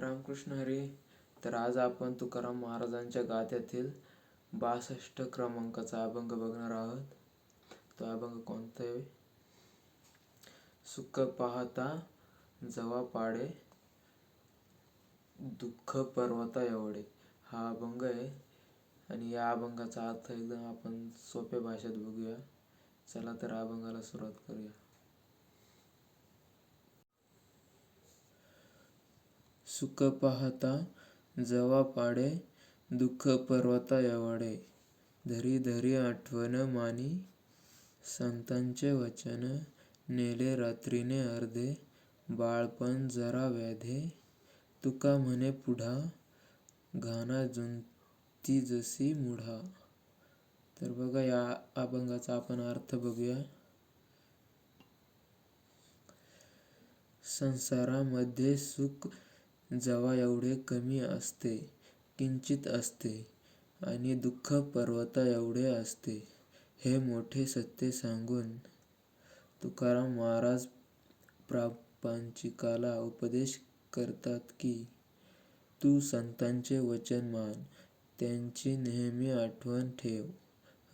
रामकृष्ण हरी तर आज आपण तुकाराम महाराजांच्या गाथ्यातील बासष्ट क्रमांकाचा अभंग बघणार आहोत. तो अभंग कोणता आहे? सुख पाहता जवा पाडे दुःख पर्वता एवढे. हा अभंग आहे आणि या अभंगाचा अर्थ एकदम आपण सोप्या भाषेत बघूया. चला तर अभंगाला सुरुवात करूया. सुख पाहता जवा पाडे दुःख पर्वता एवढे धरी धरी आठवण मानी संतांचे वचन नेले रात्रीने अर्धे. बाळपण जरा व्याधे तुका म्हणे पुढा घाना जुंती जशी मुढा. तर बघा या अभंगाचा आपण अर्थ बघूया. संसारामध्ये सुख जवा एवढे कमी असते किंचित असते आणि दुःख पर्वता एवढे असते. हे मोठे सत्य सांगून तुकाराम महाराज प्रापंचिकाला उपदेश करतात की तू संतांचे वचन मान त्यांची नेहमी आठवण ठेव.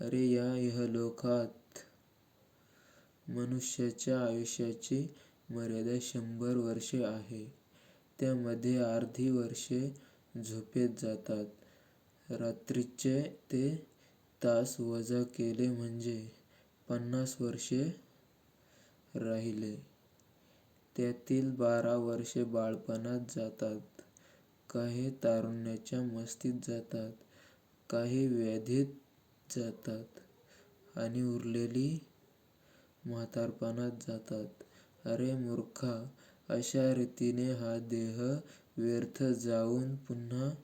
अरे या इहलोकात मनुष्याच्या आयुष्याची मर्यादा शंभर वर्षे आहे. त्यामध्ये अर्धी वर्षे झोपेत जातात. रात्रीचे ते तास वजा केले म्हणजे पन्नास वर्षे राहिले. त्यातील बारा वर्षे बाळपणात जातात. काही तारुण्याच्या मस्तीत जातात. काही व्याधीत जातात आणि उरलेली म्हातारपणात जातात. अरे मूर्खा अशा रीतीने हा देह व्यर्थ जाऊन पुन्हा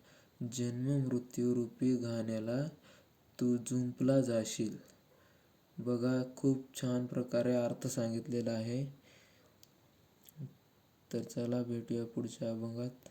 जन्म-मृत्यूरूपी घाण्याला तू जुंपला जाशील. बघा खूप छान प्रकारे अर्थ सांगितलेला आहे. तर चला भेटूया पुढच्या अभंगात.